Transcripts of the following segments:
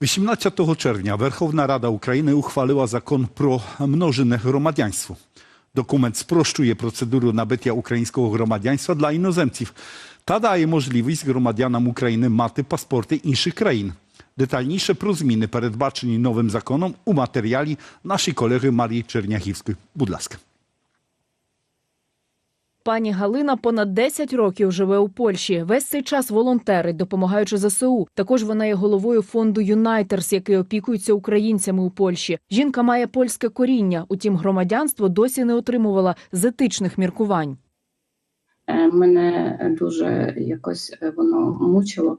18 czerwca Верховна Rada України ухвалила закон про множинне громадянство. Документ спрощує процедуру набиття українського громадянства для іноземців та дає можливість громадянам України мати паспорти інших країн. Детальніше про зміни, передбачені новим законом, у матеріалі нашої колеги Марії Черняхівської. Будь ласка. Пані Галина понад 10 років живе у Польщі. Весь цей час волонтерить, допомагаючи ЗСУ. Також вона є головою фонду Юнайтерс, який опікується українцями у Польщі. Жінка має польське коріння, утім, громадянство досі не отримувала з етичних міркувань. Е, мене дуже якось е, воно мучило.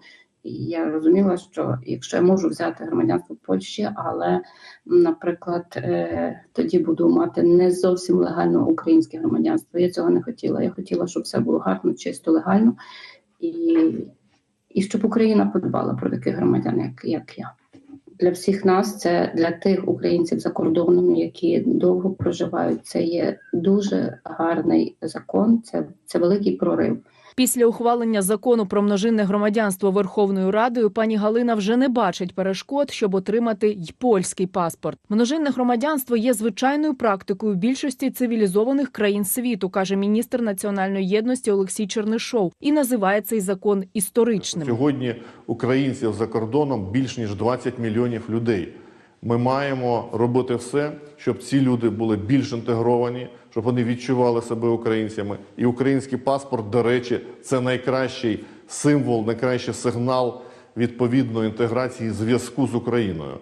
Я розуміла, що якщо я можу взяти громадянство Польщі, але, наприклад, е, тоді буду мати не зовсім легально українське громадянство. Я цього не хотіла. Я хотіла, щоб все було гарно, чисто, легально, і, і щоб Україна подбала про таких громадян, як, як я. Для всіх нас це для тих українців за кордоном, які довго проживають. Це є дуже гарний закон. Це, це великий прорив. Після ухвалення закону про множинне громадянство Верховною Радою пані Галина вже не бачить перешкод, щоб отримати й польський паспорт. Множинне громадянство є звичайною практикою більшості цивілізованих країн світу, каже міністр національної єдності Олексій Чернишов, і називає цей закон історичним. Сьогодні українців за кордоном більш ніж 20 мільйонів людей. Ми маємо робити все, щоб ці люди були більш інтегровані, щоб вони відчували себе українцями. І український паспорт, до речі, це найкращий символ, найкращий сигнал відповідної інтеграції зв'язку з Україною.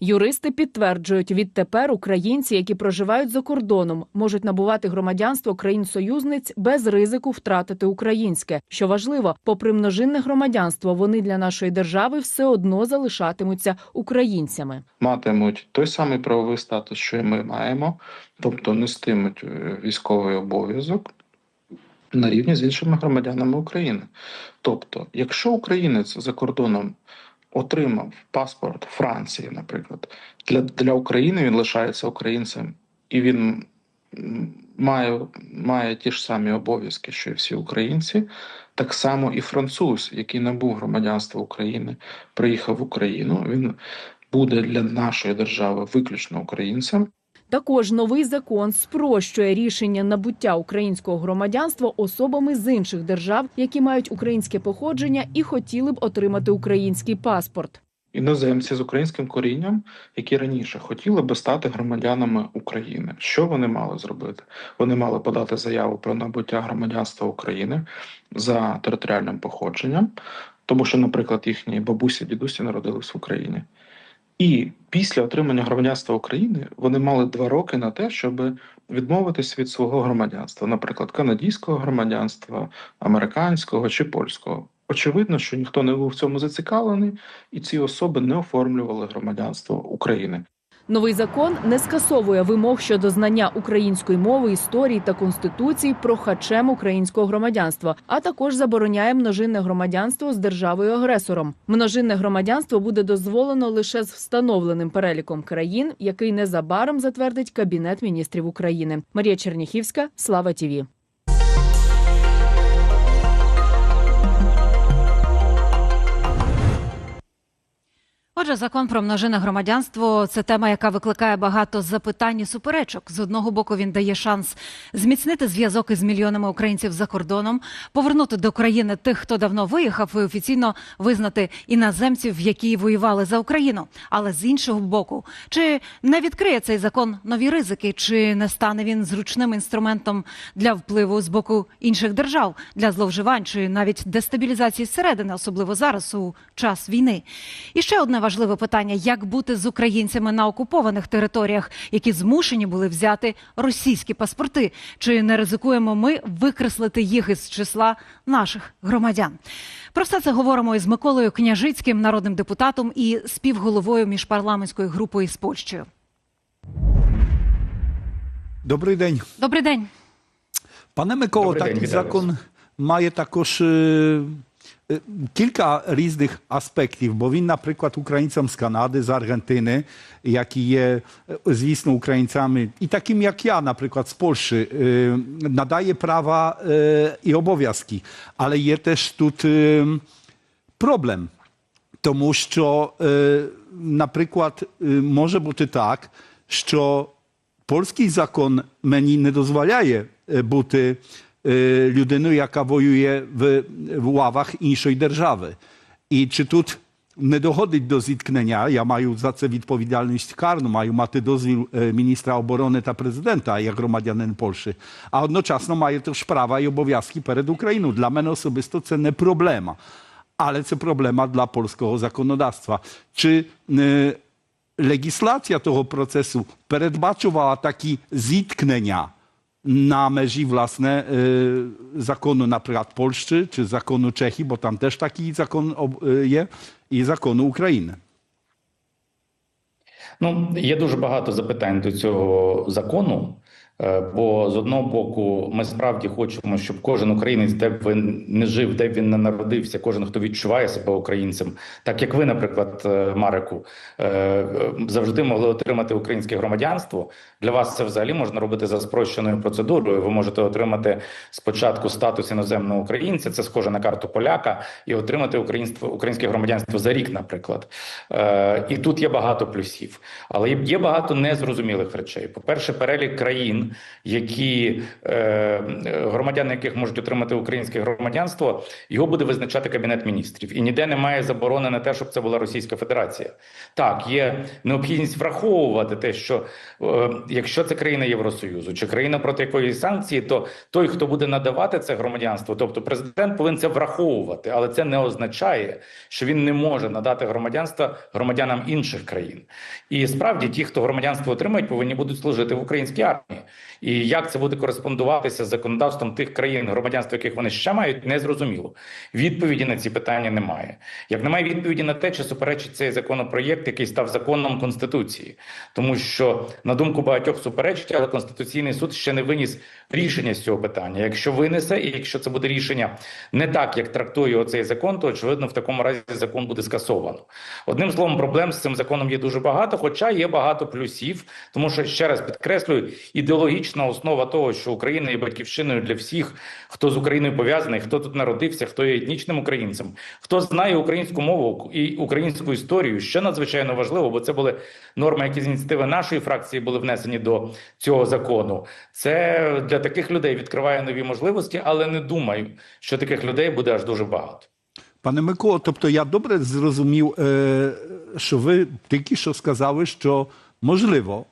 Юристи підтверджують, відтепер українці, які проживають за кордоном, можуть набувати громадянство країн-союзниць без ризику втратити українське. Що важливо, попри множинне громадянство, вони для нашої держави все одно залишатимуться українцями. матимуть той самий правовий статус, що ми маємо, тобто нестимуть е, військовий обов'язок на рівні з іншими громадянами України. Тобто, якщо українець за кордоном отримав паспорт Франції, наприклад, для, для України він лишається українцем, і він має, має ті ж самі обов'язки, що і всі українці. Так само і француз, який набув громадянства України, приїхав в Україну. Він буде для нашої держави виключно українцем. Також новий закон спрощує рішення набуття українського громадянства особами з інших держав, які мають українське походження і хотіли б отримати український паспорт. Іноземці з українським корінням, які раніше хотіли би стати громадянами України. Що вони мали зробити? Вони мали подати заяву про набуття громадянства України за територіальним походженням, тому що, наприклад, їхні бабусі, дідусі народились в Україні. І після отримання громадянства України вони мали два роки на те, щоб відмовитись від свого громадянства, наприклад, канадійського громадянства, американського чи польського. Очевидно, що ніхто не був в цьому зацікавлений, і ці особи не оформлювали громадянство України. Новий закон не скасовує вимог щодо знання української мови, історії та конституції прохачем українського громадянства, а також забороняє множинне громадянство з державою агресором. Множинне громадянство буде дозволено лише з встановленим переліком країн, який незабаром затвердить Кабінет міністрів України. Марія Черніхівська, Слава Тіві. Отже, закон про множинне громадянство це тема, яка викликає багато запитань і суперечок. З одного боку, він дає шанс зміцнити зв'язок із мільйонами українців за кордоном, повернути до країни тих, хто давно виїхав, і офіційно визнати іноземців, які воювали за Україну. Але з іншого боку, чи не відкриє цей закон нові ризики, чи не стане він зручним інструментом для впливу з боку інших держав, для зловживань чи навіть дестабілізації зсередини, особливо зараз у час війни? І ще одне важливе питання: як бути з українцями на окупованих територіях, які змушені були взяти російські паспорти? Чи не ризикуємо ми викреслити їх із числа наших громадян? Про все це говоримо із Миколою Княжицьким, народним депутатом і співголовою міжпарламентської групи із Польщею. Добрий день. Добрий день. Пане Миколо, такий закон має також е, е, кілька різних аспектів, бо він, наприклад, українцям з Канади, з Аргентини, які є, е, звісно, українцями, і таким як я, наприклад, з Польщі, е, надає права е, і obowiązki, ale є теж тут е, problem. Тому що, е, наприклад, е, може бути так, що польський закон мені не дозволяє е, бути е, людиною, яка воює в, в ławach іншої держави. І чи тут не доходить до зіткнення, я маю за це відповідальність карну, маю мати дозвіл е, міністра оборони та президента як громадянин Польщі, а одночасно маю теж права і обов'язки перед Україною. Для мене особисто це не проблема. Ale це проблема dla polskiego законодавства. Чи е, legislacja того процесу передбачувала такі зіткнення на межі власне е, закону, наприклад, Польщі чи закону Чехії, бо там теж такий закон об- е, є, і закону України. Ну, є дуже багато запитань до цього закону. Е, Бо з одного боку, ми справді хочемо, щоб кожен українець, де б він не жив, де б він не народився, кожен, хто відчуває себе українцем, так як ви, наприклад, е, Марику, е, завжди могли отримати українське громадянство. Для вас це взагалі можна робити за спрощеною процедурою. Ви можете отримати спочатку статус іноземного українця, це схоже на карту поляка, і отримати українство українське громадянство за рік, наприклад. І тут є багато плюсів, але є багато незрозумілих речей. По перше, перелік країн, які е, громадяни яких можуть отримати українське громадянство, його буде визначати кабінет міністрів, і ніде немає заборони на те, щоб це була Російська Федерація. Так, є необхідність враховувати те, що е, якщо це країна Євросоюзу чи країна проти якої санкції, то той, хто буде надавати це громадянство, тобто президент повинен це враховувати, але це не означає, що він не може надати громадянство громадянам інших країн. І справді ті, хто громадянство отримають, повинні будуть служити в українській армії. І як це буде кореспондуватися з законодавством тих країн, громадянство яких вони ще мають, не зрозуміло. Відповіді на ці питання немає. Як немає відповіді на те, чи суперечить цей законопроєкт, який став законом конституції, тому що на думку багатьох суперечить, але конституційний суд ще не виніс рішення з цього питання. Якщо винесе, і якщо це буде рішення не так, як трактує оцей закон, то очевидно в такому разі закон буде скасовано. Одним словом, проблем з цим законом є дуже багато, хоча є багато плюсів, тому що ще раз підкреслюю, ідеологічна основа того, що Україна є батьківщиною для всіх, хто з Україною пов'язаний, хто тут народився, хто є етнічним українцем, хто знає українську мову і українську історію, що надзвичайно важливо, бо це були норми, які з ініціативи нашої фракції були внесені до цього закону. Це для таких людей відкриває нові можливості, але не думаю, що таких людей буде аж дуже багато. Пане Миколо, тобто я добре зрозумів, е, що ви тільки що сказали, що можливо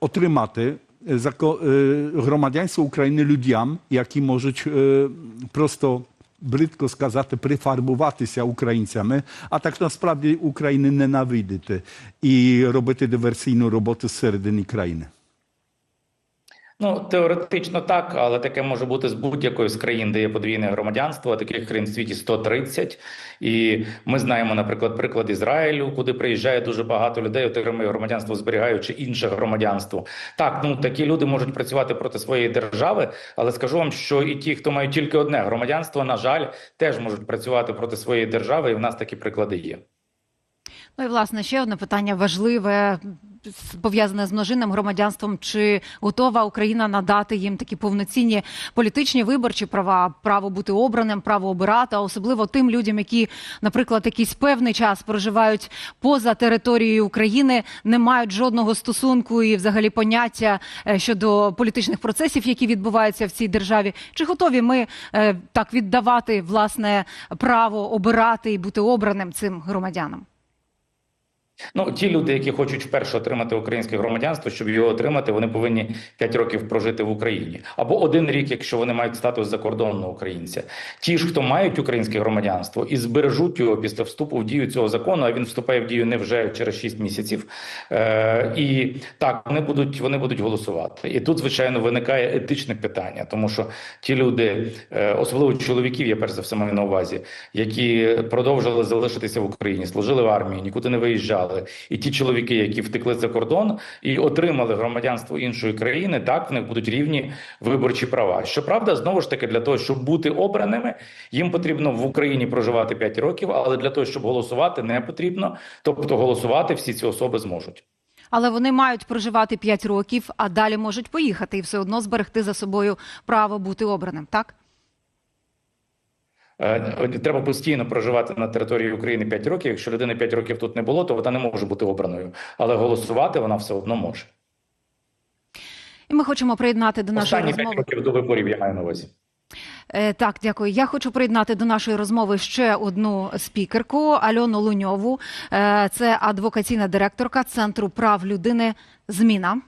отримати зако- е, громадянство України людям, які можуть е, просто бридко сказати, прифарбуватися українцями, а так насправді України ненавидіти і робити диверсійну роботу зсередини країни. Ну, теоретично так, але таке може бути з будь-якої з країн, де є подвійне громадянство. Таких країн в світі 130. І ми знаємо, наприклад, приклад Ізраїлю, куди приїжджає дуже багато людей, отримує громадянство, зберігаючи інше громадянство. Так, ну такі люди можуть працювати проти своєї держави, але скажу вам, що і ті, хто мають тільки одне громадянство, на жаль, теж можуть працювати проти своєї держави, і в нас такі приклади є. Ну і власне ще одне питання важливе пов'язане з множинним громадянством. Чи готова Україна надати їм такі повноцінні політичні виборчі права, право бути обраним, право обирати, а особливо тим людям, які, наприклад, якийсь певний час проживають поза територією України, не мають жодного стосунку і взагалі поняття е, щодо політичних процесів, які відбуваються в цій державі. Чи готові ми е, так віддавати власне право обирати і бути обраним цим громадянам? Ну, ті люди, які хочуть вперше отримати українське громадянство, щоб його отримати, вони повинні 5 років прожити в Україні або один рік, якщо вони мають статус закордонного українця. Ті ж, хто мають українське громадянство і збережуть його після вступу в дію цього закону, а він вступає в дію не вже через 6 місяців. Е, і так вони будуть вони будуть голосувати. І тут, звичайно, виникає етичне питання, тому що ті люди, е, особливо чоловіків, я перш за все маю на увазі, які продовжили залишитися в Україні, служили в армії, нікуди не виїжджали. І ті чоловіки, які втекли за кордон і отримали громадянство іншої країни, так в них будуть рівні виборчі права. Щоправда, знову ж таки, для того, щоб бути обраними, їм потрібно в Україні проживати 5 років, але для того, щоб голосувати, не потрібно. Тобто, голосувати всі ці особи зможуть. Але вони мають проживати 5 років, а далі можуть поїхати і все одно зберегти за собою право бути обраним, так? Е, Треба постійно проживати на території України 5 років. Якщо людини 5 років тут не було, то вона не може бути обраною, але голосувати вона все одно може. І ми хочемо приєднати до нашої Останні 5 років до виборів я маю на увазі. Е, Так, дякую. Я хочу приєднати до нашої розмови ще одну спікерку Альону Луньову. Е, Це адвокаційна директорка Центру прав людини Зміна.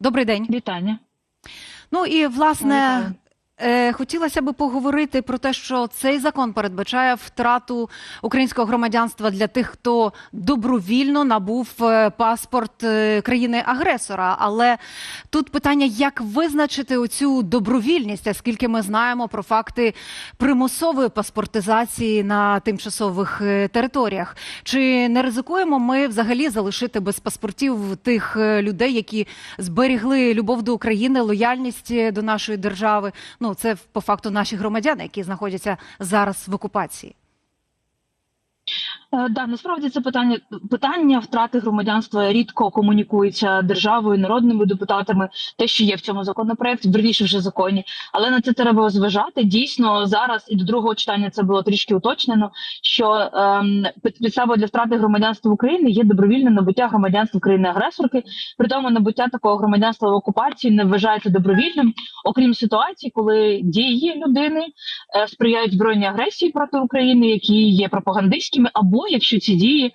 Добрий день. Вітання. Ну і власне. Вітаю. Е, Хотілося би поговорити про те, що цей закон передбачає втрату українського громадянства для тих, хто добровільно набув е, паспорт е, країни-агресора. Але тут питання, як визначити оцю добровільність, оскільки ми знаємо про факти примусової паспортизації на тимчасових територіях. Чи не ризикуємо ми взагалі залишити без паспортів тих людей, які зберігли любов до України, лояльність до нашої держави? Ну це по факту наші громадяни, які знаходяться зараз в окупації. Е, Да, насправді це питання питання втрати громадянства рідко комунікується державою, народними депутатами. Те, що є в цьому законопроекті, верніше вже законі, але на це треба зважати. Дійсно, зараз і до другого читання це було трішки уточнено. Що ем, підставою для втрати громадянства України є добровільне набуття громадянства країни-агресорки. При тому набуття такого громадянства в окупації не вважається добровільним, окрім ситуації, коли дії людини е, сприяють збройній агресії проти України, які є пропагандистськими, або якщо ці дії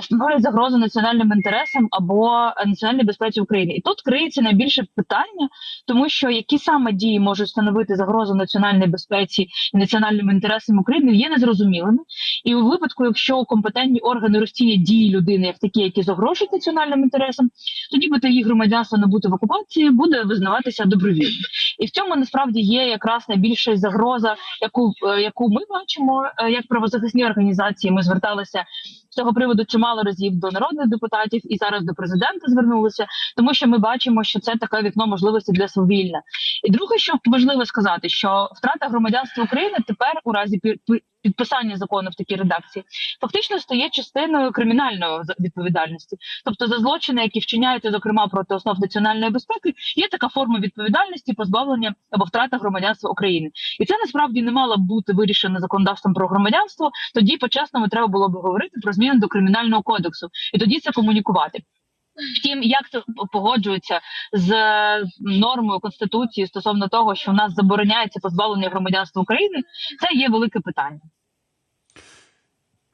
створюють загрозу національним інтересам або е, національній безпеці України. І тут криється найбільше питання, тому що які саме дії можуть становити загрозу національній безпеці і національним інтересам України, є незрозумілими. І у випадку, якщо компетентні органи розцінять дії людини як такі, які загрожують національним інтересам, то нібито її громадянство набути в окупації буде визнаватися добровільно. І в цьому насправді є якраз найбільша загроза, яку, е, яку ми бачимо е, як правозахисні організації. Ми зверталися з цього приводу чимало разів до народних депутатів і зараз до президента звернулися, тому що ми бачимо, що це таке вікно можливості для свавілля. І друге, що важливо сказати, що втрата громадянства України тепер у разі підписання закону в такій редакції фактично стає частиною кримінальної відповідальності. Тобто за злочини, які вчиняються, зокрема проти основ національної безпеки, є така форма відповідальності, позбавлення або втрата громадянства України. І це насправді не мало б бути вирішено законодавством про громадянство. Тоді по-чесному треба було б говорити про зміни до кримінального кодексу, і тоді це комунікувати. Втім, як це погоджується з нормою конституції стосовно того, що в нас забороняється позбавлення громадянства України, це є велике питання.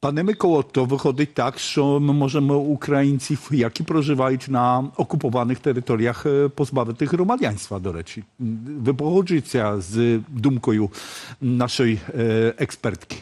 Panie Миколо, то виходить так, що ми можемо українців, які проживають на окупованих територіях, позбавити громадянства, до речі. Ви погоджуєтеся з думкою нашої експертки?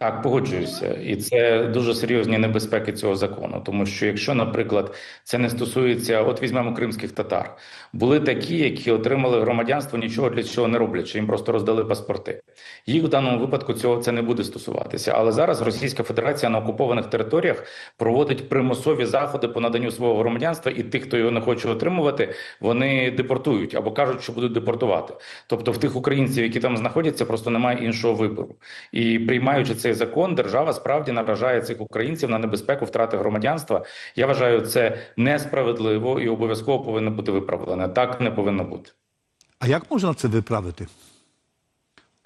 Так, погоджуюся, і це дуже серйозні небезпеки цього закону. Тому що, якщо, наприклад, це не стосується, от візьмемо кримських татар, були такі, які отримали громадянство, нічого для чого не роблячи, їм просто роздали паспорти. Їх в даному випадку цього це не буде стосуватися. Але зараз Російська Федерація на окупованих територіях проводить примусові заходи по наданню свого громадянства, і тих, хто його не хоче отримувати, вони депортують або кажуть, що будуть депортувати. Тобто, в тих українців, які там знаходяться, просто немає іншого вибору. І приймаючи цей закон, держава справді наражає цих українців на небезпеку втрати громадянства. Я вважаю, це несправедливо і обов'язково повинно бути виправлене. Так не повинно бути. А як можна це виправити?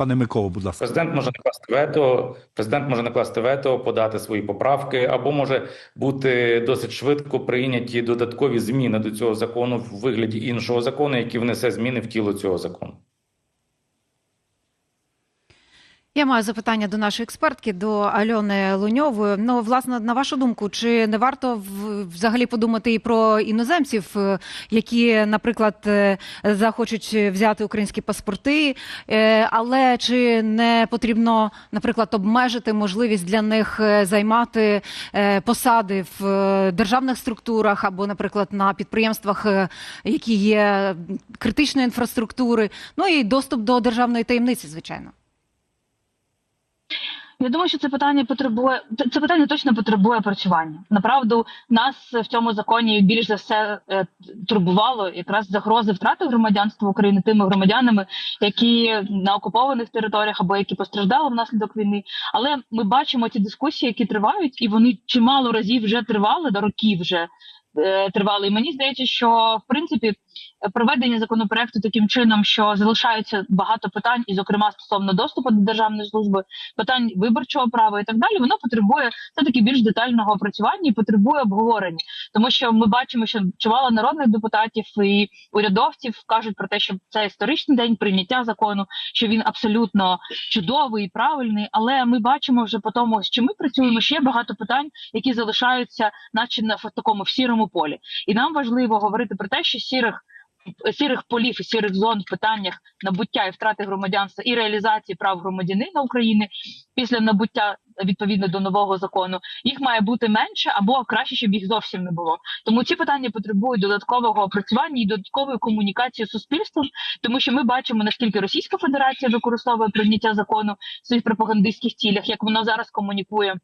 Пане Миколо, будь ласка. Президент може накласти вето, президент може накласти вето, подати свої поправки, або може бути досить швидко прийняті додаткові зміни до цього закону в вигляді іншого закону, який внесе зміни в тіло цього закону. Я маю запитання до нашої експертки, до Альони Луньової. Ну, власне, на вашу думку, чи не варто взагалі подумати і про іноземців, е, які, наприклад, е, захочуть взяти українські паспорти, е, але чи не потрібно, наприклад, обмежити можливість для них займати посади в державних структурах або, наприклад, на підприємствах, які є критичної інфраструктури, ну і доступ до державної таємниці, звичайно. Я думаю, що це питання потребує це питання точно потребує опрацювання. Направду нас в цьому законі більш за все е, турбувало якраз загрози втрати громадянства України тими громадянами, які на окупованих територіях або які постраждали внаслідок війни. Але ми бачимо ці дискусії, які тривають, і вони чимало разів вже тривали до років вже е, тривали. І мені здається, що в принципі проведення законопроекту таким чином, що залишається багато питань, і, зокрема, стосовно доступу до державної служби, питань виборчого права і так далі, воно потребує все таки більш детального опрацювання і потребує обговорення, тому що ми бачимо, що чимало народних депутатів і урядовців кажуть про те, що це історичний день прийняття закону, що він абсолютно чудовий і правильний. Але ми бачимо вже по тому, що ми працюємо, що є багато питань, які залишаються, наче на такому в сірому полі. І нам важливо говорити про те, що сірих. Сірих полів і сірих зон в питаннях набуття і втрати громадянства і реалізації прав громадянина України після набуття відповідно до нового закону їх має бути менше або краще, щоб їх зовсім не було. Тому ці питання потребують додаткового опрацювання і додаткової комунікації з суспільством, тому що ми бачимо наскільки Російська Федерація використовує прийняття закону в своїх пропагандистських цілях, як вона зараз комунікує.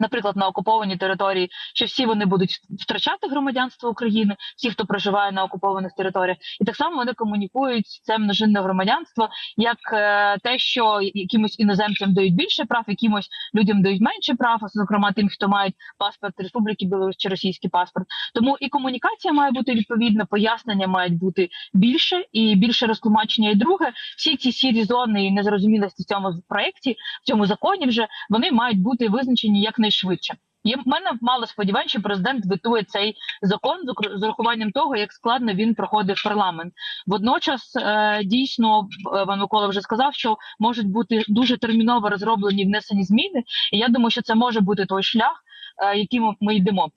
Наприклад, на окупованій території, що всі вони будуть втрачати громадянство України, всі, хто проживає на окупованих територіях, і так само вони комунікують це множинне громадянство як е, те, що якимось іноземцям дають більше прав, якимось людям дають менше прав, зокрема тим, хто мають паспорт Республіки Білорусь чи російський паспорт. Тому і комунікація має бути відповідна, пояснення мають бути більше і більше розтлумачення. І друге, всі ці сірі зони і незрозумілості в цьому проєкті, в цьому законі вже вони мають бути визначені якнайшвидше. Є мене мало сподівань, що президент витує цей закон з урахуванням того, як складно він проходив парламент. Водночас е, дійсно е, пан Микола вже сказав, що можуть бути дуже терміново розроблені внесені зміни. І я думаю, що це може бути той шлях, е, яким ми йдемо.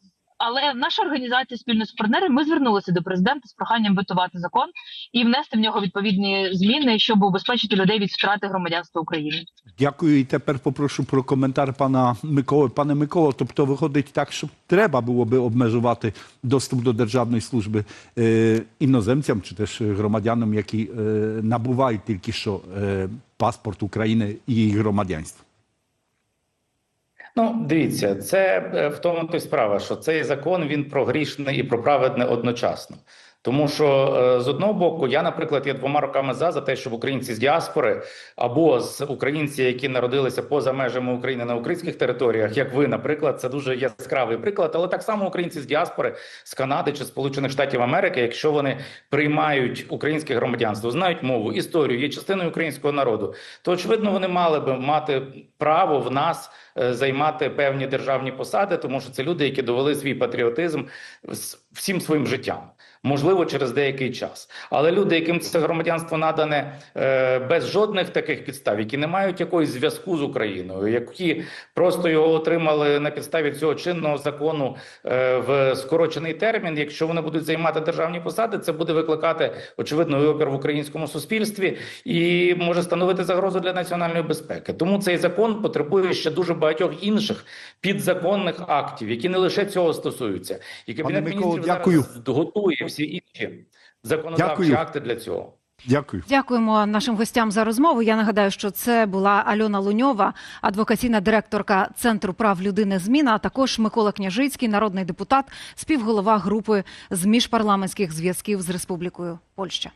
Але наша організація спільно з партнерами ми звернулися до президента з проханням витувати закон і внести в нього відповідні зміни, щоб убезпечити людей від втрати громадянства України. Дякую. І тепер попрошу про коментар пана Миколи. Пане Миколо, тобто виходить так, що треба було би обмежувати доступ до державної служби е, іноземцям чи теж громадянам, які е, набувають тільки що е, паспорт України і громадянство. Ну, дивіться, це е, в тому то й справа, що цей закон він про грішне і про праведне одночасно. Тому що е, з одного боку, я, наприклад, є двома роками за за те, щоб українці з діаспори або з українці, які народилися поза межами України на українських територіях, як ви, наприклад, це дуже яскравий приклад, але так само українці з діаспори з Канади чи Сполучених Штатів Америки, якщо вони приймають українське громадянство, знають мову, історію, є частиною українського народу, то очевидно вони мали би мати право в нас е, займати певні державні посади, тому що це люди, які довели свій патріотизм всім своїм життям. Можливо, через деякий час, але люди, яким це громадянство надане е, без жодних таких підстав, які не мають якогось зв'язку з Україною, які просто його отримали на підставі цього чинного закону е, в скорочений термін. Якщо вони будуть займати державні посади, це буде викликати очевидно опір в українському суспільстві і може становити загрозу для національної безпеки. Тому цей закон потребує ще дуже багатьох інших підзаконних актів, які не лише цього стосуються, і кабінет Миколо, міністрів зараз готує всі інші законодавчі Дякую. акти для цього. Дякую. Дякуємо нашим гостям за розмову. Я нагадаю, що це була Альона Луньова, адвокаційна директорка Центру прав людини Зміна, а також Микола Княжицький, народний депутат, співголова групи з міжпарламентських зв'язків з Республікою Польща.